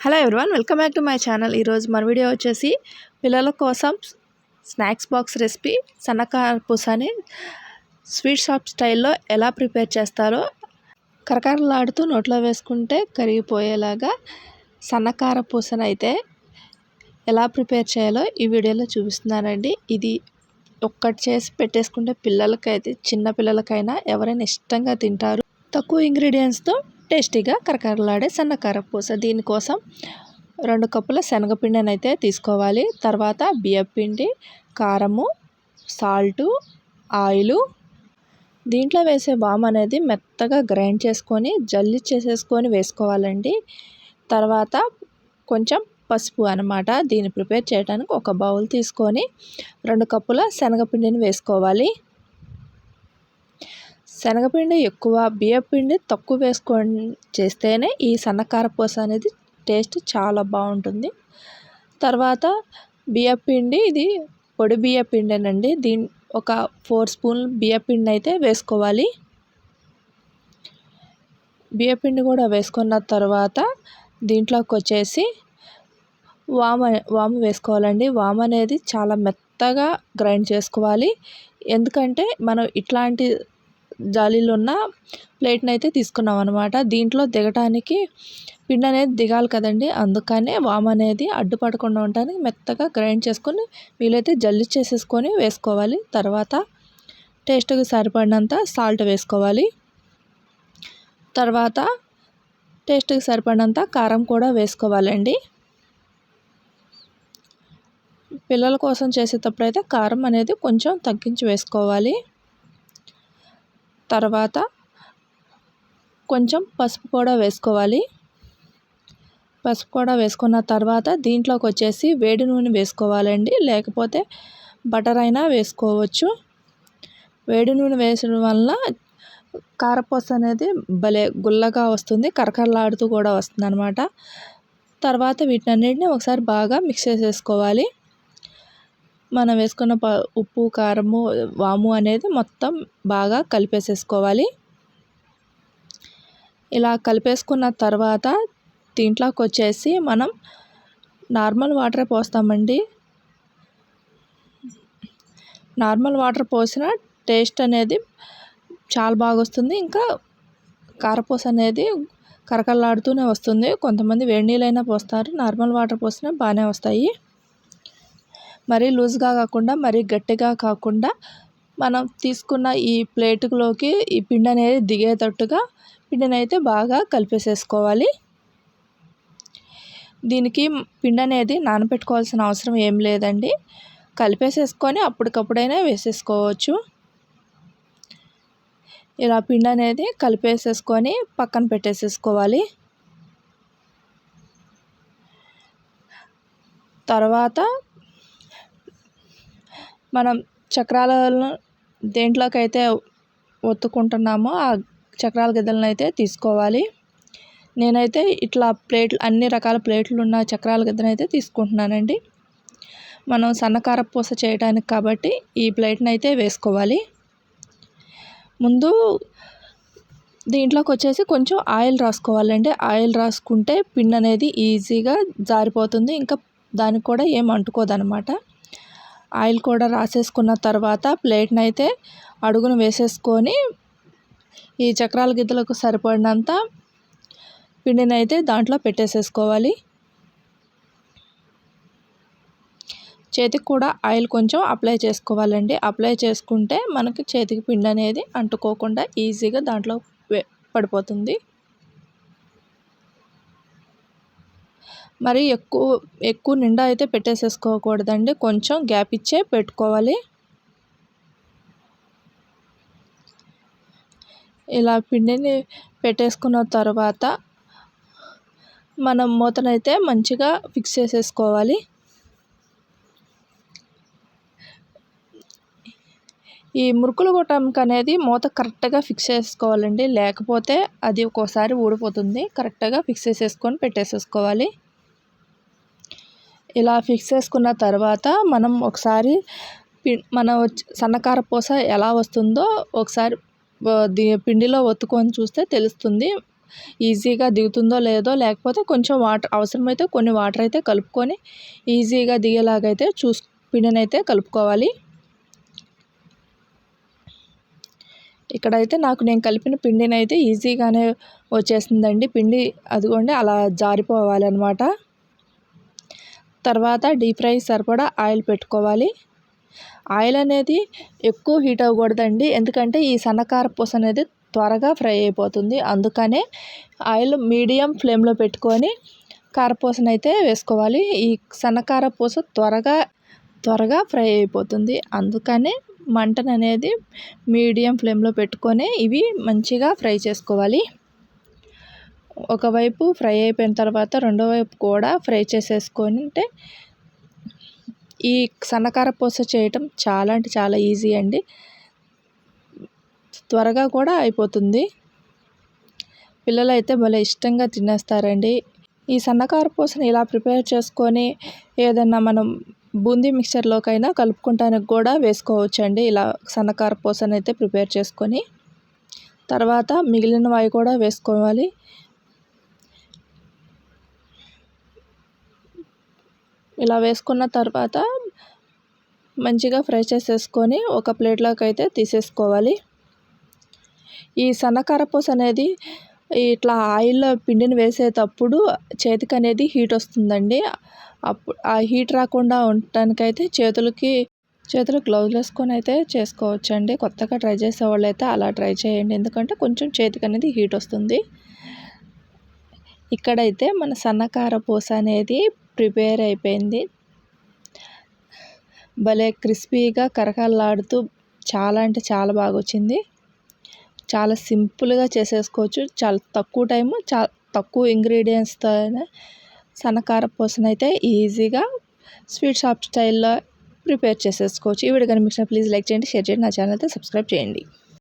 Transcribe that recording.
Hello everyone welcome back to my channel. ఈరోజు మన video వచ్చేసి పిల్లల కోసం స్నాక్స్ బాక్స్ రెసిపీ సన్నకార పూసని స్వీట్ షాప్ స్టైల్లో ఎలా ప్రిపేర్ చేస్తారో కరకరలాడుతూ నోట్లో వేసుకుంటే కరిగిపోయేలాగా సన్నకార పూసను అయితే ఎలా ప్రిపేర్ చేయాలో ఈ వీడియోలో చూపిస్తున్నానండి. ఇది ఒక్కటి చేసి పెట్టేసుకుంటే పిల్లలకైతే చిన్న పిల్లలకైనా ఎవరైనా ఇష్టంగా తింటారు. తక్కువ ఇంగ్రీడియంట్స్తో టేస్టీగా కరకరలాడే సన్నకార పూస దీనికోసం రెండు కప్పుల శనగపిండిని అయితే తీసుకోవాలి. తర్వాత బియ్యపిండి కారము సాల్టు ఆయిలు. దీంట్లో వేసే వామ్ అనేది మెత్తగా గ్రైండ్ చేసుకొని జల్లి చేసేసుకొని వేసుకోవాలండి. తర్వాత కొంచెం పసుపు అనమాట దీన్ని ప్రిపేర్ చేయడానికి ఒక బౌల్ తీసుకొని రెండు కప్పుల శనగపిండిని వేసుకోవాలి. శనగపిండి ఎక్కువ బియ్యపిండి తక్కువ వేసుకొని చేస్తేనే ఈ సన్నకార పూస అనేది టేస్ట్ చాలా బాగుంటుంది. తర్వాత బియ్యపిండి ఇది పొడి బియ్యపిండేనండి దీని ఒక ఫోర్ స్పూన్ బియ్యపిండి అయితే వేసుకోవాలి. బియ్యపిండి కూడా వేసుకున్న తర్వాత దీంట్లోకి వచ్చేసి వామ వాము వేసుకోవాలండి. వాము అనేది చాలా మెత్తగా గ్రైండ్ చేసుకోవాలి. ఎందుకంటే మనం ఇట్లాంటి జాలీలు ఉన్న ప్లేట్ని అయితే తీసుకున్నాం అనమాట దీంట్లో దిగటానికి పిండి అనేది దిగాలి కదండి. అందుకనే వామ్ అనేది అడ్డుపడకుండా ఉండడానికి మెత్తగా గ్రైండ్ చేసుకొని వీలైతే జల్లి చేసేసుకొని వేసుకోవాలి. తర్వాత టేస్ట్కి సరిపడినంత సాల్ట్ వేసుకోవాలి. తర్వాత టేస్ట్కి సరిపడినంత కారం కూడా వేసుకోవాలండి. పిల్లల కోసం చేసేటప్పుడు అయితే కారం అనేది కొంచెం తగ్గించి వేసుకోవాలి. తర్వాత కొంచెం పసుపు కూడా వేసుకోవాలి. పసుపు కూడా వేసుకున్న తర్వాత దీంట్లోకి వచ్చేసి వేడి నూనె వేసుకోవాలండి. లేకపోతే బటర్ అయినా వేసుకోవచ్చు. వేడి నూనె వేసడం వల్ల కారపూస అనేది భలే గుల్లగా వస్తుంది. కరకరలాడుతూ కూడా వస్తుంది అనమాట తర్వాత వీటన్నిటిని ఒకసారి బాగా మిక్స్ చేసేసుకోవాలి. మనం వేసుకున్న ప ఉప్పు కారము వాము అనేది మొత్తం బాగా కలిపేసేసుకోవాలి. ఇలా కలిపేసుకున్న తర్వాత దీంట్లోకి వచ్చేసి మనం నార్మల్ వాటర్ పోస్తామండి. నార్మల్ వాటర్ పోసిన టేస్ట్ అనేది చాలా బాగా వస్తుంది ఇంకా కారపూస అనేది కరకలాడుతూనే వస్తుంది. కొంతమంది వేడి నీళ్ళైనా పోస్తారు. నార్మల్ వాటర్ పోసినా బాగానే వస్తాయి. మరీ లూజ్గా కాకుండా మరీ గట్టిగా కాకుండా మనం తీసుకున్న ఈ ప్లేటులోకి ఈ పిండి అనేది దిగేటట్టుగా పిండిని అయితే బాగా కలిపేసేసుకోవాలి. దీనికి పిండి అనేది నానబెట్టుకోవాల్సిన అవసరం ఏం లేదండి. కలిపేసేసుకొని అప్పటికప్పుడైనా వేసేసుకోవచ్చు. ఇలా పిండి అనేది కలిపేసేసుకొని పక్కన పెట్టేసేసుకోవాలి. తర్వాత మనం చక్రాలను దేంట్లోకైతే ఒత్తుకుంటున్నామో ఆ చక్రాల గిద్దలను అయితే తీసుకోవాలి. నేనైతే ఇట్లా ప్లేట్లు అన్ని రకాల ప్లేట్లు ఉన్న చక్రాల గిద్దను అయితే తీసుకుంటున్నానండి. మనం సన్నకార పూస చేయడానికి కాబట్టి ఈ ప్లేట్ని అయితే వేసుకోవాలి. ముందు దీంట్లోకి వచ్చేసి కొంచెం ఆయిల్ రాసుకోవాలండి. ఆయిల్ రాసుకుంటే పిండి అనేది ఈజీగా జారిపోతుంది. ఇంకా దానికి కూడా ఏం అంటుకోదనమాట. ఆయిల్ కూడా రాసేసుకున్న తర్వాత ప్లేట్ని అయితే అడుగును వేసేసుకొని ఈ చక్రాల గిద్దలకు సరిపడినంత పిండిని అయితే దాంట్లో పెట్టేసేసుకోవాలి. చేతికి కూడా ఆయిల్ కొంచెం అప్లై చేసుకోవాలండి. అప్లై చేసుకుంటే మనకి చేతికి పిండి అనేది అంటుకోకుండా ఈజీగా దాంట్లో పడిపోతుంది. మరి ఎక్కువ ఎక్కువ నిండా అయితే పెట్టేసేసుకోకూడదండి. కొంచెం గ్యాప్ ఇచ్చే పెట్టుకోవాలి. ఇలా పిండిని పెట్టేసుకున్న తర్వాత మనం మూతనైతే మంచిగా ఫిక్స్ చేసేసుకోవాలి. ఈ మురుకులు కొట్టడానికి అనేది మూత కరెక్ట్గా ఫిక్స్ చేసుకోవాలండి. లేకపోతే అది ఒక్కోసారి ఊడిపోతుంది. కరెక్ట్గా ఫిక్స్ చేసేసుకొని పెట్టేసేసుకోవాలి. ఇలా ఫిక్స్ చేసుకున్న తర్వాత మనం ఒకసారి మన సన్నకార పూస ఎలా వస్తుందో ఒకసారి పిండిలో ఒత్తుకొని చూస్తే తెలుస్తుంది. ఈజీగా దిగుతుందో లేదో లేకపోతే కొంచెం వాటర్ అవసరమైతే కొన్ని వాటర్ అయితే కలుపుకొని ఈజీగా దిగేలాగైతే చూసు పిండినైతే కలుపుకోవాలి. ఇక్కడైతే నాకు నేను కలిపిన పిండినైతే ఈజీగానే వచ్చేసిందండి పిండి అదిగోండి అలా జారిపోవాలి అనమాట తర్వాత డీప్ ఫ్రై సరిపడా ఆయిల్ పెట్టుకోవాలి. ఆయిల్ అనేది ఎక్కువ హీట్ అవ్వకూడదండి. ఎందుకంటే ఈ సన్నకార పూస అనేది త్వరగా ఫ్రై అయిపోతుంది. అందుకనే ఆయిల్ మీడియం ఫ్లేమ్లో పెట్టుకొని కారపూసను అయితే వేసుకోవాలి. ఈ సన్నకార పూస త్వరగా త్వరగా ఫ్రై అయిపోతుంది. అందుకనే మంటను అనేది మీడియం ఫ్లేమ్లో పెట్టుకొని ఇవి మంచిగా ఫ్రై చేసుకోవాలి. ఒకవైపు ఫ్రై అయిపోయిన తర్వాత రెండో వైపు కూడా ఫ్రై చేసేసుకుంటే ఈ సన్నకార పూస చేయటం చాలా అంటే చాలా ఈజీ అండి. త్వరగా కూడా అయిపోతుంది. పిల్లలు అయితే భలే ఇష్టంగా తినేస్తారండి. ఈ సన్నకార పూసను ఇలా ప్రిపేర్ చేసుకొని ఏదన్నా మనం బూందీ మిక్చర్లోకైనా కలుపుకుంటానికి కూడా వేసుకోవచ్చండి. ఇలా సన్నకార పూసని అయితే ప్రిపేర్ చేసుకొని తర్వాత మిగిలినవి కూడా వేసుకోవాలి. ఇలా వేసుకున్న తర్వాత మంచిగా ఫ్రై చేసేసుకొని ఒక ప్లేట్లోకి అయితే తీసేసుకోవాలి. ఈ సన్నకార పూస అనేది ఇట్లా ఆయిల్లో పిండిని వేసేటప్పుడు చేతికి అనేది హీట్ వస్తుందండి. అప్పుడు ఆ హీట్ రాకుండా ఉండటానికైతే చేతులకి చేతులు గ్లౌజ్ వేసుకొని అయితే చేసుకోవచ్చండి. కొత్తగా ట్రై చేసే వాళ్ళు అయితే అలా ట్రై చేయండి. ఎందుకంటే కొంచెం చేతికి అనేది హీట్ వస్తుంది. ఇక్కడైతే మన సన్నకార పూస అనేది ప్రిపేర్ అయిపోయింది. భలే క్రిస్పీగా కరకరలాడుతూ చాలా అంటే చాలా బాగా వచ్చింది చాలా సింపుల్గా చేసేసుకోవచ్చు. చాలా తక్కువ టైము చాలా తక్కువ ఇంగ్రీడియంట్స్తో సన్నకార పూసనైతే ఈజీగా స్వీట్ షాప్ స్టైల్లో ప్రిపేర్ చేసేసుకోవచ్చు. ఈ వీడియో కనిపించిన ప్లీజ్ లైక్ చేయండి షేర్ చేయండి నా ఛానల్ అయితే సబ్స్క్రైబ్ చేయండి.